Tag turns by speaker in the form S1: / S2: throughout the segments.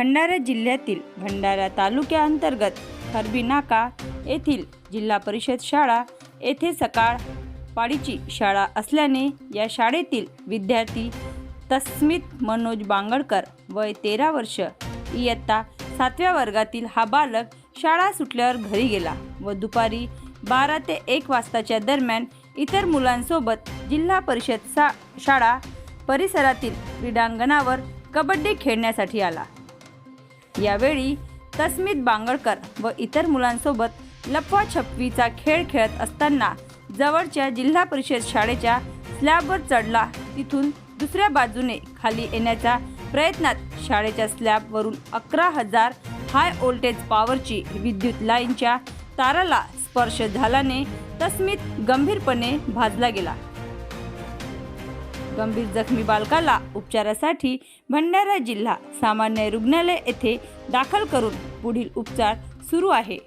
S1: भंडारा जिल्ह्यातील भंडारा तालुक्याअंतर्गत खरबी नाका येथील जिल्हा परिषद शाळा येथे सकाळ पाडीची शाळा असल्याने या शाळेतील विद्यार्थी तस्मित मनोज बांगडकर वय तेरा वर्ष. इयत्ता सातव्या वर्गातील हा बालक शाळा सुटल्यावर घरी गेला व दुपारी बारा ते एक वाजताच्या दरम्यान इतर मुलांसोबत जिल्हा परिषद सा शाळा परिसरातील क्रीडांगणावर कबड्डी खेळण्यासाठी आला. यावेळी तस्मित बांगडकर व इतर मुलांसोबत लपवाछपवीचा खेळ खेळत असताना जवळच्या जिल्हा परिषद शाळेच्या स्लॅबवर चढला. तिथून दुसऱ्या बाजूने खाली येण्याच्या प्रयत्नात शाळेच्या स्लॅबवरून अकरा हजार हाय व्होल्टेज पॉवरची विद्युत लाईनच्या ताराला स्पर्श झाल्याने तस्मित गंभीरपणे भाजला गेला. गंभीर जखमी बालकाला उपचारासाठी भंडारा जिल्हा सामान्य रुग्णालय येथे दाखल करून पुढील उपचार सुरू आहे.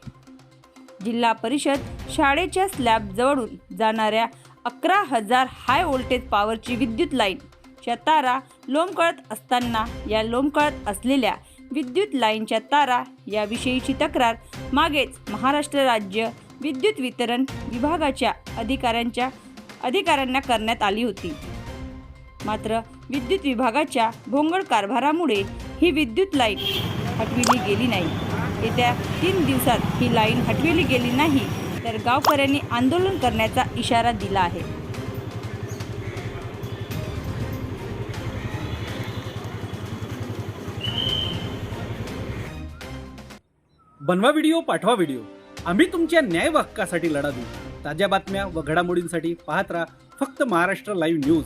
S1: जिल्हा परिषद शाळेच्या स्लॅब जवळून जाणाऱ्या अकरा हजार हाय व्होल्टेज पॉवरची विद्युत लाईनच्या तारा लोंबकळत असताना या लोंबकळत असलेल्या विद्युत लाईनच्या तारा याविषयीची तक्रार मागेच महाराष्ट्र राज्य विद्युत वितरण विभागाच्या अधिकाऱ्यांच्या अधिकाऱ्यांना करण्यात आली होती. मात्र विद्युत विभागाच्या भोंगळ कारभारामुळे ही विद्युत लाईन हटविली गेली नाही. येत्या तीन दिवसात ही लाईन हटविली गेली नाही तर गावकऱ्यांनी आंदोलन करण्याचा इशारा दिला आहे.
S2: बनवा व्हिडिओ पाठवा व्हिडिओ. आम्ही तुमच्या न्याय हक्कासाठी लढा देऊ. ताज्या बातम्या व घडामोडींसाठी पाहत राहा फक्त महाराष्ट्र लाईव्ह न्यूज.